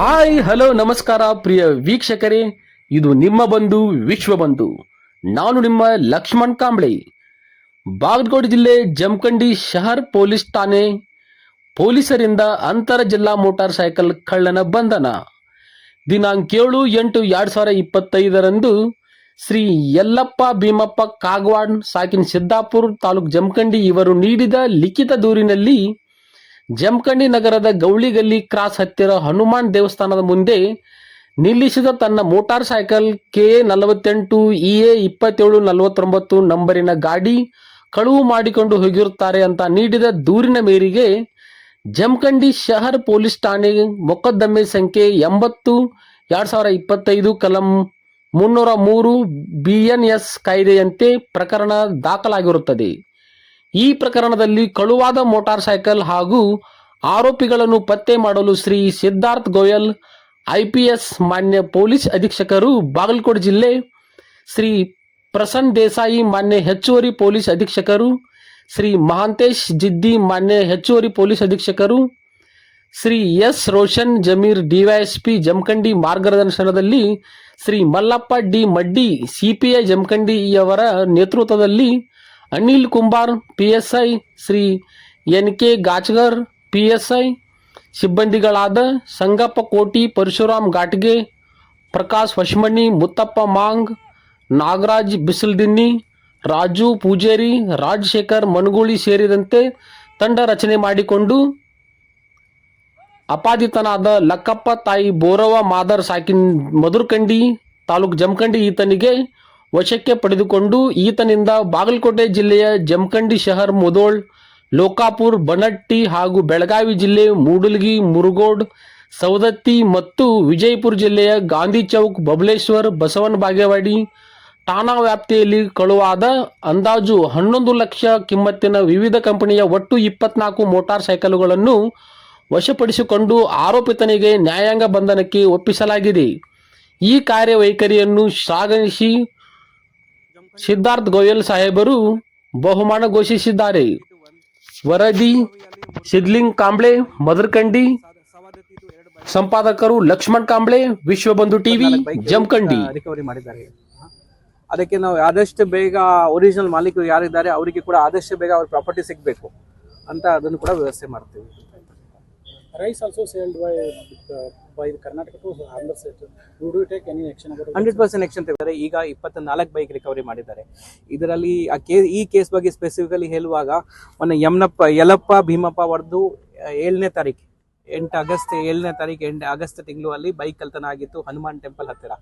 Hi, hello, ನಮಸ್ಕಾರ, ಪ್ರಿಯ ವೀಕ್ಷಕರೇ. ಇದು ನಿಮ್ಮ ಬಂಧು, ವಿಶ್ವ ಬಂಧು. ನಾನು ನಿಮ್ಮ ಲಕ್ಷ್ಮಣ್ ಕಾಂಬ್ಳೆ. ಬಾಗಲಕೋಟೆ ಜಿಲ್ಲೆ ಜಮಖಂಡಿ ಶಹರ್ ಪೊಲೀಸ್ ಠಾಣೆ, ಪೊಲೀಸರಿಂದ ಅಂತರ ಜಿಲ್ಲಾ ಮೋಟಾರ್ ಸೈಕಲ್ ಕಳ್ಳನ ಬಂಧನ. ದಿನಾಂಕ ಏಳು ಎಂಟು ಎರಡು ಸಾವಿರ ಇಪ್ಪತ್ತೈದರಂದು ಶ್ರೀ ಯಲ್ಲಪ್ಪ ಭೀಮಪ್ಪ ಕಾಗವಾಡ್, ಸಾಕಿನ್ ಸಿದ್ದಾಪುರ ತಾಲೂಕು ಜಮಖಂಡಿ ಇವರು ನೀಡಿದ ಲಿಖಿತ ದೂರಿನಲ್ಲಿ ಜಮಖಂಡಿ ನಗರದ ಗೌಳಿಗಲ್ಲಿ ಕ್ರಾಸ್ ಹತ್ತಿರ ಹನುಮಾನ್ ದೇವಸ್ಥಾನದ ಮುಂದೆ ನಿಲ್ಲಿಸಿದ ತನ್ನ ಮೋಟಾರ್ ಸೈಕಲ್ ಕೆ ನಲವತ್ತೆಂಟು ಇ ಎ ಇಪ್ಪತ್ತೇಳು ನಲವತ್ತೊಂಬತ್ತು ನಂಬರಿನ ಗಾಡಿ ಕಳುವು ಮಾಡಿಕೊಂಡು ಹೋಗಿರುತ್ತಾರೆ ಅಂತ ನೀಡಿದ ದೂರಿನ ಮೇರೆಗೆ ಜಮಖಂಡಿ ಶಹರ್ ಪೊಲೀಸ್ ಠಾಣೆ ಮೊಕದ್ದಮೆ ಸಂಖ್ಯೆ ಎಂಬತ್ತು, ಎರಡು ಸಾವಿರ ಇಪ್ಪತ್ತೈದು ಕಲಂ ಮುನ್ನೂರ ಮೂರು ಬಿ ಎನ್ ಎಸ್ ಕಾಯ್ದೆಯಂತೆ ಪ್ರಕರಣ ದಾಖಲಾಗಿರುತ್ತದೆ. ಈ ಪ್ರಕರಣದಲ್ಲಿ ಕಳುವಾದ ಮೋಟಾರ್ ಸೈಕಲ್ ಹಾಗೂ ಆರೋಪಿಗಳನ್ನು ಪತ್ತೆ ಮಾಡಲು ಶ್ರೀ ಸಿದ್ಧಾರ್ಥ್ ಗೋಯಲ್ ಐಪಿಎಸ್ ಮಾನ್ಯ ಪೊಲೀಸ್ ಅಧೀಕ್ಷಕರು ಬಾಗಲಕೋಟೆ ಜಿಲ್ಲೆ, ಶ್ರೀ ಪ್ರಸನ್ನ ದೇಸಾಯಿ ಮಾನ್ಯ ಹೆಚ್ಚುವರಿ ಪೊಲೀಸ್ ಅಧೀಕ್ಷಕರು, ಶ್ರೀ ಮಹಾಂತೇಶ್ ಜಿದ್ದಿ ಮಾನ್ಯ ಹೆಚ್ಚುವರಿ ಪೊಲೀಸ್ ಅಧೀಕ್ಷಕರು, ಶ್ರೀ ಎಸ್ ರೋಷನ್ ಜಮೀರ್ ಡಿವೈಎಸ್ಪಿ ಜಮಖಂಡಿ ಮಾರ್ಗದರ್ಶನದಲ್ಲಿ ಶ್ರೀ ಮಲ್ಲಪ್ಪ ಡಿ ಮಡ್ಡಿ ಸಿಪಿಐ ಜಮಖಂಡಿಯವರ ನೇತೃತ್ವದಲ್ಲಿ Anil Kumbar P S I Shri N K Gachgar P S I ಸಿಬ್ಬಂದಿಗಳಾದ Sangappa Koti, Parashuram ಘಾಟ್ಗೆ, Prakash ವಶಮಣಿ, Muthappa Maang, Nagaraj ಬಿಸಿಲ್ದಿನ್ನಿ, Raju Pujeri, Rajashekhar Managuli ಸೇರಿದಂತೆ ತಂಡ ರಚನೆ ಮಾಡಿಕೊಂಡು ಅಪಾದಿತನಾದ ಲಕ್ಕಪ್ಪ ತಾಯಿ ಬೋರವ ಮಾದರ್ ಸಾಕಿನ್ ಮಧುರ್ಕಂಡಿ ತಾಲೂಕು ಜಮಖಂಡಿ ಈತನಿಗೆ ವಶಕ್ಕೆ ಪಡೆದುಕೊಂಡು ಈತನಿಂದ ಬಾಗಲಕೋಟೆ ಜಿಲ್ಲೆಯ ಜಮಖಂಡಿ ಶಹರ್ ಮುದೋಳ್, ಲೋಕಾಪುರ್, ಬನಟ್ಟಿ ಹಾಗೂ ಬೆಳಗಾವಿ ಜಿಲ್ಲೆ ಮೂಡಲ್ಗಿ, ಮುರುಗೋಡ್, ಸವದತ್ತಿ ಮತ್ತು ವಿಜಯಪುರ ಜಿಲ್ಲೆಯ ಗಾಂಧಿ ಚೌಕ್, ಬಬಲೇಶ್ವರ್, ಬಸವನ ಬಾಗೇವಾಡಿ ಠಾಣಾ ವ್ಯಾಪ್ತಿಯಲ್ಲಿ ಕಳುವಾದ ಅಂದಾಜು ಹನ್ನೊಂದು ಲಕ್ಷ ಕಿಮ್ಮತ್ತಿನ ವಿವಿಧ ಕಂಪನಿಯ ಒಟ್ಟು ಇಪ್ಪತ್ನಾಲ್ಕು ಮೋಟಾರ್ ಸೈಕಲ್ಗಳನ್ನು ವಶಪಡಿಸಿಕೊಂಡು ಆರೋಪಿತನಿಗೆ ನ್ಯಾಯಾಂಗ ಬಂಧನಕ್ಕೆ ಒಪ್ಪಿಸಲಾಗಿದೆ. ಈ ಕಾರ್ಯವೈಖರಿಯನ್ನು ಶ್ಲಾಘಿಸಿ ಸಿದ್ಧಾರ್ಥ್ ಗೋಯಲ್ ಸಾಹೇಬರು ಬಹುಮಾನ ಘೋಷಿಸಿದ್ದಾರೆ. ವರದಿ ಸಿದ್ಲಿಂಗ್ ಕಾಂಬ್ಳೆ, ಮದರ್ಕಂಡಿ, ಸಂಪಾದಕರು ಲಕ್ಷ್ಮಣ್ ಕಾಂಬ್ಳೆ, ವಿಶ್ವಬಂಧು ಟಿವಿ, ಜಮಖಂಡಿ. ರಿಕವರಿ ಮಾಡಿದ್ದಾರೆ. ಅದಕ್ಕೆ ನಾವು ಆದಷ್ಟು ಬೇಗ ಒರಿಜಿನಲ್ ಮಾಲೀಕರು ಯಾರಿದ್ದಾರೆ, ಅವರಿಗೆ ಕೂಡ ಆದಷ್ಟು ಬೇಗ ಅವ್ರ ಪ್ರಾಪರ್ಟಿ ಸಿಗಬೇಕು ಅಂತ ಅದನ್ನು ಕೂಡ ವ್ಯವಸ್ಥೆ ಮಾಡ್ತೀವಿ. Rice also sold by uh, by the Karnataka to Andhra state. Would you take any action about? Hundred percent action ತೆಗೆದರೆ ಈಗ ಇಪ್ಪತ್ತ ನಾಲ್ಕು ಬೈಕ್ ರಿಕವರಿ ಮಾಡಿದ್ದಾರೆ ಇದರಲ್ಲಿ ಆ ಕೇ ಈ ಕೇಸ್ ಬಗ್ಗೆ ಸ್ಪೆಸಿಫಿಕಲಿ ಹೇಳುವಾಗ ಮೊನ್ನೆ ಯಮನಪ್ಪ ಯಲಪ್ಪ ಭೀಮಪ್ಪ ಅವರದ್ದು ಏಳನೇ ತಾರೀಕು ಎಂಟು ಆಗಸ್ಟ್ ಏಳನೇ ತಾರೀಕು ಎಂಟು ಆಗಸ್ಟ್ ತಿಂಗಳು ಅಲ್ಲಿ ಬೈಕ್ ಕಲ್ತನ ಆಗಿತ್ತು ಹನುಮಾನ್ ಟೆಂಪಲ್ ಹತ್ತಿರ.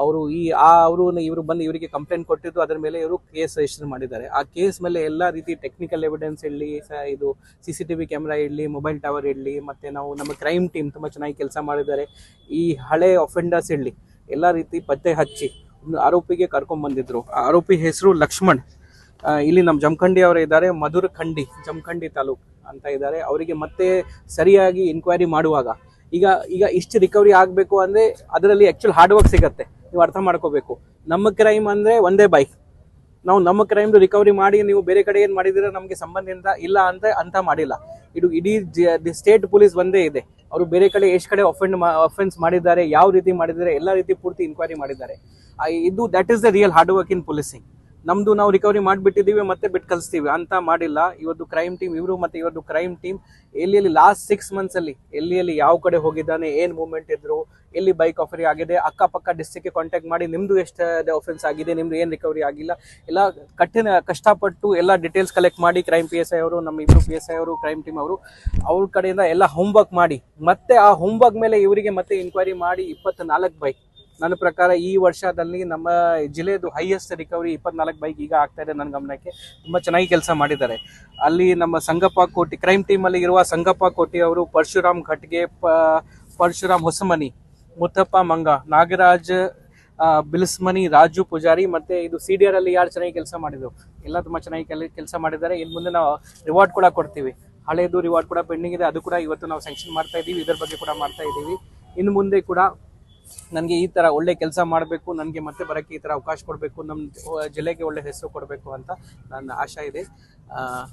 ಅವರು ಈ ಆ ಅವರು ಇವರು ಬಂದು ಇವರಿಗೆ ಕಂಪ್ಲೇಂಟ್ ಕೊಟ್ಟಿದ್ದು ಅದರ ಮೇಲೆ ಇವರು ಕೇಸ್ ರಿಜಿಸ್ಟರ್ ಮಾಡಿದ್ದಾರೆ. ಆ ಕೇಸ್ ಮೇಲೆ ಎಲ್ಲ ರೀತಿ ಟೆಕ್ನಿಕಲ್ ಎವಿಡೆನ್ಸ್ ಇರಲಿ ಇದು C C T V camera ಇರಲಿ ಮೊಬೈಲ್ ಟವರ್ ಇರಲಿ, ಮತ್ತು ನಾವು ನಮ್ಮ ಕ್ರೈಮ್ ಟೀಮ್ ತುಂಬ ಚೆನ್ನಾಗಿ ಕೆಲಸ ಮಾಡಿದ್ದಾರೆ. ಈ ಹಳೆ ಅಫೆಂಡರ್ಸ್ ಇರಲಿ, ಎಲ್ಲ ರೀತಿ ಪತ್ತೆ ಹಚ್ಚಿ ಆರೋಪಿಗೆ ಕರ್ಕೊಂಡ್ ಬಂದಿದ್ರು. ಆ ಆರೋಪಿ ಹೆಸರು ಲಕ್ಷ್ಮಣ್. ಇಲ್ಲಿ ನಮ್ಮ ಜಮಖಂಡಿ ಅವರು ಇದ್ದಾರೆ, ಮಧುರಖಂಡಿ, ಜಮಖಂಡಿ ತಾಲೂಕ್. ಅಂತ ಇದ್ದಾರೆ. ಅವರಿಗೆ ಮತ್ತೆ ಸರಿಯಾಗಿ ಇನ್ಕ್ವೈರಿ ಮಾಡುವಾಗ, ಈಗ ಈಗ ಇಷ್ಟು ರಿಕವರಿ ಆಗಬೇಕು ಅಂದರೆ ಅದರಲ್ಲಿ ಆ್ಯಕ್ಚುಲ್ ಹಾರ್ಡ್ ವರ್ಕ್ ಸಿಗುತ್ತೆ. ನೀವು ಅರ್ಥ ಮಾಡ್ಕೋಬೇಕು. ನಮ್ಮ ಕ್ರೈಮ್ ಅಂದರೆ ಒಂದೇ ಬೈಕ್ ನಾವು ನಮ್ಮ ಕ್ರೈಮ್ದು ರಿಕವರಿ ಮಾಡಿ, ನೀವು ಬೇರೆ ಕಡೆ ಏನು ಮಾಡಿದಿರ ನಮಗೆ ಸಂಬಂಧದಿಂದ ಇಲ್ಲ ಅಂತ ಅಂತ ಮಾಡಿಲ್ಲ. ಇದು ಇಡೀ ಸ್ಟೇಟ್ ಪೊಲೀಸ್ ಒಂದೇ ಇದೆ. ಅವರು ಬೇರೆ ಕಡೆ, ಎಷ್ಟು ಕಡೆ ಅಫೆಂಡ್ ಅಫೆನ್ಸ್ ಮಾಡಿದ್ದಾರೆ, ಯಾವ ರೀತಿ ಮಾಡಿದ್ದಾರೆ, ಎಲ್ಲ ರೀತಿ ಪೂರ್ತಿ ಇನ್ಕ್ವೈರಿ ಮಾಡಿದ್ದಾರೆ. ಇದು that is the real hard work in policing ನಮ್ದು ನಾವು ರಿಕವರಿ ಮಾಡಿಬಿಟ್ಟಿದ್ದೀವಿ ಮತ್ತೆ ಬಿಟ್ಟು ಕಲಿಸ್ತೀವಿ. ಅಂತ ಮಾಡಿಲ್ಲ. ಇವತ್ತು ಕ್ರೈಮ್ ಟೀಮ್ ಇವರು ಮತ್ತೆ ಇವತ್ತು ಕ್ರೈಮ್ ಟೀಮ್ ಎಲ್ಲಿ ಲಾಸ್ಟ್ ಸಿಕ್ಸ್ ಮಂತ್ಸ್ ಅಲ್ಲಿ, ಎಲ್ಲಿ ಯಾವ ಕಡೆ ಹೋಗಿದ್ದಾನೆ, ಏನ್ ಮೂವ್ಮೆಂಟ್ ಇದ್ರು, ಎಲ್ಲಿ ಬೈಕ್ ಆಫರಿ ಆಗಿದೆ, ಅಕ್ಕಪಕ್ಕ ಡಿಸ್ಟಿಕ್ಗೆ ಕಾಂಟ್ಯಾಕ್ಟ್ ಮಾಡಿ ನಿಮ್ದು ಎಷ್ಟು ಆಫೆನ್ಸ್ ಆಗಿದೆ, ನಿಮ್ದು ಏನು ರಿಕವರಿ ಆಗಿಲ್ಲ. ಎಲ್ಲ ಕಠಿಣ, ಕಷ್ಟಪಟ್ಟು ಎಲ್ಲ ಡೀಟೇಲ್ಸ್ ಕಲೆಕ್ಟ್ ಮಾಡಿ ಕ್ರೈಮ್ ಪಿ ಎಸ್ ಐ ಅವರು, ನಮ್ಮ ಇಬ್ರು ಪಿ ಎಸ್ ಐ ಅವರು ಕ್ರೈಮ್ ಟೀಮ್ ಅವರು, ಅವ್ರ ಕಡೆಯಿಂದ ಎಲ್ಲ ಹೋಮ್ವರ್ಕ್ ಮಾಡಿ. ಮತ್ತೆ ಆ ಹೋಮ್ವರ್ಕ್ ಮೇಲೆ ಇವರಿಗೆ ಮತ್ತೆ ಇನ್ಕ್ವೈರಿ ಮಾಡಿ ಇಪ್ಪತ್ನಾಲ್ಕು ಬೈಕ್ ನನ್ನ ಪ್ರಕಾರ ಈ ವರ್ಷದಲ್ಲಿ ನಮ್ಮ ಜಿಲ್ಲೆದು ಹೈಯೆಸ್ಟ್ ರಿಕವರಿ ಇಪ್ಪತ್ನಾಲ್ಕು ಬೈಕ್ ಈಗ ಆಗ್ತಾ ಇದೆ ನನ್ನ ಗಮನಕ್ಕೆ. ತುಂಬ ಚೆನ್ನಾಗಿ ಕೆಲಸ ಮಾಡಿದ್ದಾರೆ. ಅಲ್ಲಿ ನಮ್ಮ ಸಂಗಪ್ಪ ಕೋಟಿ ಕ್ರೈಮ್ ಟೀಮಲ್ಲಿ ಇರುವ ಸಂಗಪ್ಪ ಕೋಟಿ ಅವರು ಪರಶುರಾಮ್ ಘಟ್ಗೆ ಪರಶುರಾಮ್ ಹೊಸಮನಿ, ಮುತ್ತಪ್ಪ ಮಂಗ, ನಾಗರಾಜ್ ಬಿಲ್ಸ್ಮನಿ, ರಾಜು ಪೂಜಾರಿ ಮತ್ತೆ ಇದು ಸಿ ಡಿ ಆರ್ ಅಲ್ಲಿ ಯಾರು ಚೆನ್ನಾಗಿ ಕೆಲಸ ಮಾಡಿದ್ರು. ಎಲ್ಲ ತುಂಬಾ ಚೆನ್ನಾಗಿ ಕೆಲಸ ಮಾಡಿದ್ದಾರೆ. ಇನ್ನು ಮುಂದೆ ನಾವು ರಿವಾರ್ಡ್ ಕೂಡ ಕೊಡ್ತೀವಿ. ಹಳೆಯದು ರಿವಾರ್ಡ್ ಕೂಡ ಪೆಂಡಿಂಗ್ ಇದೆ. ಅದು ಕೂಡ ಇವತ್ತು ನಾವು ಸ್ಯಾಂಕ್ಷನ್ ಮಾಡ್ತಾ ಇದೀವಿ. ಇದ್ರ ಬಗ್ಗೆ ಕೂಡ ಮಾಡ್ತಾ ಇದ್ದೀವಿ ಇನ್ನು ಮುಂದೆ ಕೂಡ ನನಗೆ ಈ ಥರ ಒಳ್ಳೆ ಕೆಲಸ ಮಾಡಬೇಕು ನನಗೆ ಮತ್ತೆ ಬರೋಕ್ಕೆ ಈ ಥರ ಅವಕಾಶ ಕೊಡಬೇಕು ನಮ್ಮ ಜಿಲ್ಲೆಗೆ ಒಳ್ಳೆ ಹೆಸರು ಕೊಡಬೇಕು ಅಂತ ನನ್ನ ಆಶೆ ಇದೆ.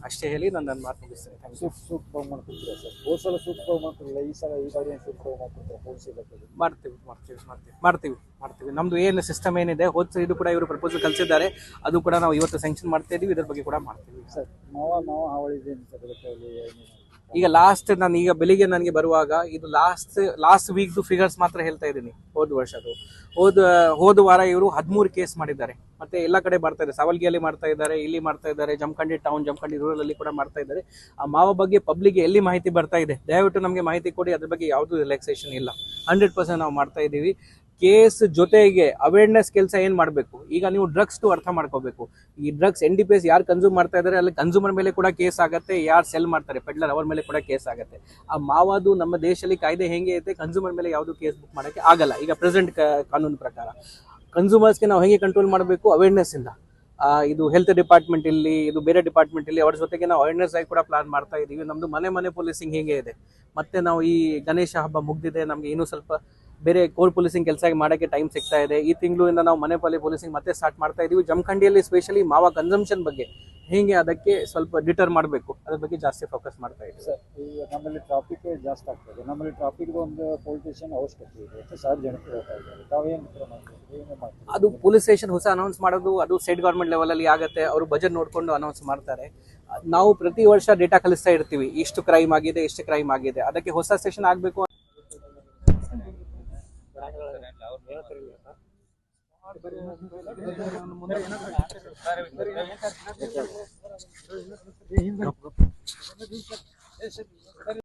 ಅಷ್ಟೇ ಹೇಳಿ ನಾನು ನನ್ನ ಮಾತು ಮುಗಿಸ್ತೇನೆ. ಥ್ಯಾಂಕ್ ಯು ಸೂಪ್ ಬಹುಮಾನ ಕೊಡ್ತೀರಾ ಸರ್? ಹೋದ ಸಲ ಸೂಪ್ ಬಹುಮಾನ ಕೊಡಲಿಲ್ಲ ಈ ಸಲ ಈ ಬಾರಿ ಸೂಪ್ ಬಹುಮಾನ ಕೊಡ್ತೀರಾ ಪೊಲೀಸ್ ಇಲಾಖೆಗೆ ಮಾಡ್ತೀವಿ ಮಾಡ್ತೀವಿ ಮಾಡ್ತೀವಿ ಮಾಡ್ತೀವಿ ಮಾಡ್ತೀವಿ. ನಮ್ದು ಏನು ಸಿಸ್ಟಮ್ ಏನಿದೆ ಹೋದ ಇದು ಕೂಡ ಇವರು ಪ್ರಪೋಸಲ್ ಕಲಿಸಿದ್ದಾರೆ ಅದು ಕೂಡ ನಾವು ಇವತ್ತು ಸ್ಯಾಂಕ್ಷನ್ ಮಾಡ್ತಾ ಇದೀವಿ ಇದ್ರ ಬಗ್ಗೆ ಕೂಡ ಮಾಡ್ತೀವಿ. ಸರ್ ಮಾವ ಮಾವ ಹಾವಳಿ ಇದೆ ಅಂತ ಈಗ ಲಾಸ್ಟ್ ನಾನು ಈಗ ಬೆಳಿಗ್ಗೆ ನನಗೆ ಬರುವಾಗ ಇದು ಲಾಸ್ಟ್ ಲಾಸ್ಟ್ ವೀಕ್ದು ಫಿಗರ್ಸ್ ಮಾತ್ರ ಹೇಳ್ತಾ ಇದ್ದೀನಿ, ಹೋದ ವರ್ಷದ್ದು. ಹೋದ ಹೋದ ವಾರ ಇವರು ಹದಿಮೂರು ಕೇಸ್ ಮಾಡಿದ್ದಾರೆ. ಮತ್ತೆ ಎಲ್ಲ ಕಡೆ ಬರ್ತಾ ಇದೆ ಸಾವಲ್ಗಿಯಲ್ಲಿ ಮಾಡ್ತಾ ಇದ್ದಾರೆ, ಇಲ್ಲಿ ಮಾಡ್ತಾ ಇದ್ದಾರೆ, ಜಮಖಂಡಿ ಟೌನ್ ಜಮಖಂಡಿ ರೂರಲ್ ಅಲ್ಲಿ ಕೂಡ ಮಾಡ್ತಾ ಇದ್ದಾರೆ. ಆ ಮಾವ ಬಗ್ಗೆ ಪಬ್ಲಿಕ್ ಎಲ್ಲಿ ಮಾಹಿತಿ ಬರ್ತಾ ಇದೆ? ದಯವಿಟ್ಟು ನಮಗೆ ಮಾಹಿತಿ ಕೊಡಿ. ಅದ್ರ ಬಗ್ಗೆ ಯಾವುದು ರಿಲ್ಯಾಕ್ಸೇಷನ್ ಇಲ್ಲ. ಹಂಡ್ರೆಡ್ ಪರ್ಸೆಂಟ್ ನಾವು ಮಾಡ್ತಾ ಇದ್ದೀವಿ. ಕೇಸ್ ಜೊತೆಗೆ ಅವೇರ್ನೆಸ್ ಕೆಲಸ ಏನು ಮಾಡಬೇಕು? ಈಗ ನೀವು ಡ್ರಗ್ಸ್ ಅರ್ಥ ಮಾಡ್ಕೋಬೇಕು. ಈ drugs N D P S ಯಾರು ಕನ್ಸ್ಯೂಮ್ ಮಾಡ್ತಾ ಇದ್ದಾರೆ ಅಲ್ಲಿ ಕನ್ಸ್ಯೂಮರ್ ಮೇಲೆ ಕೂಡ ಕೇಸ್ ಆಗುತ್ತೆ, ಯಾರು ಸೆಲ್ ಮಾಡ್ತಾರೆ ಪೆಡ್ಲರ್ ಅವ್ರ ಮೇಲೆ ಕೂಡ ಕೇಸ್ ಆಗುತ್ತೆ. ಆ ಮಾವಾದು ನಮ್ಮ ದೇಶದಲ್ಲಿ ಕಾಯ್ದೆ ಹೆಂಗೆ ಐತೆ ಕನ್ಸ್ಯೂಮರ್ ಮೇಲೆ ಯಾವುದು ಕೇಸ್ ಬುಕ್ ಮಾಡೋಕ್ಕೆ ಆಗಲ್ಲ. ಈಗ ಪ್ರೆಸೆಂಟ್ ಕಾನೂನು ಪ್ರಕಾರ. ಕನ್ಸೂಮರ್ಸ್ಗೆ ನಾವು ಹೇಗೆ ಕಂಟ್ರೋಲ್ ಮಾಡಬೇಕು? ಅವೇರ್ನೆಸ್ ಇಂದ. ಇದು ಹೆಲ್ತ್ ಡಿಪಾರ್ಟ್ಮೆಂಟ್ ಇಲ್ಲಿ, ಇದು ಬೇರೆ ಡಿಪಾರ್ಟ್ಮೆಂಟ್ ಇಲ್ಲಿ, ಅವ್ರ ಜೊತೆಗೆ ನಾವು ಅವೇರ್ನೆಸ್ ಆಗಿ ಕೂಡ ಪ್ಲಾನ್ ಮಾಡ್ತಾ ಇದ್ದೀವಿ ನಮ್ಮದು ಮನೆ ಮನೆ ಪೊಲೀಸಿಂಗ್ ಹೇಗೆ ಇದೆ? ಮತ್ತೆ ನಾವು ಈ ಗಣೇಶ ಹಬ್ಬ ಮುಗ್ದಿದೆ, ನಮಗೆ ಇನ್ನೂ ಸ್ವಲ್ಪ ಬೇರೆ ಕೋರ್ ಪೊಲೀಸಿಂಗ್ ಕೆಲಸ ಮಾಡೋಕ್ಕೆ ಟೈಮ್ ಸಿಗ್ತಾ ಇದೆ. ಈ ತಿಂಗಳಿಂದ ನಾವು ಮನೆ ಪಾಲಿ ಪೊಲೀಸಿಂಗ್ ಮತ್ತೆ ಸ್ಟಾರ್ಟ್ ಮಾಡ್ತಾ ಇದೀವಿ. ಜಮಖಂಡಿಯಲ್ಲಿ ಸ್ಪೆಷಲಿ ಮಾವ ಕನ್ಸಂಪ್ಷನ್ ಬಗ್ಗೆ ಹೀಗೆ ಅದಕ್ಕೆ ಸ್ವಲ್ಪ ಡಿಟರ್ ಮಾಡಬೇಕು. ಅದ್ರ ಬಗ್ಗೆ ಜಾಸ್ತಿ ಫೋಕಸ್ ಮಾಡ್ತಾ ಇದ್ದೀವಿ ಸರ್ ಈಗ ನಮ್ಮಲ್ಲಿ ಟ್ರಾಫಿಕ್ ಜಾಸ್ತಿ ಆಗ್ತದೆ ನಮ್ಮಲ್ಲಿ ಟ್ರಾಫಿಕ್ ಒಂದು ಪೊಲಿಟಿಷಿಯನ್ ಅವಶ್ಯಕತೆ ಇದೆ. ಸಾರ್ವಜನಿಕರು ಅದು ಪೊಲೀಸ್ ಸ್ಟೇಷನ್ ಹೊಸ ಅನೌನ್ಸ್ ಮಾಡೋದು ಅದು ಸ್ಟೇಟ್ ಗೌರ್ಮೆಂಟ್ ಲೆವೆಲಲ್ಲಿ ಆಗುತ್ತೆ. ಅವರು ಬಜೆಟ್ ನೋಡಿಕೊಂಡು ಅನೌನ್ಸ್ ಮಾಡ್ತಾರೆ. ನಾವು ಪ್ರತಿ ವರ್ಷ ಡೇಟಾ ಕಲಿಸ್ತಾ ಇರ್ತೀವಿ. ಇಷ್ಟು ಕ್ರೈಮ್ ಆಗಿದೆ ಇಷ್ಟು ಕ್ರೈಮ್ ಆಗಿದೆ. ಅದಕ್ಕೆ ಹೊಸ ಸ್ಟೇಷನ್ ಆಗಬೇಕು ಬ್ರ್ಯಾಂಡ್ಗಳು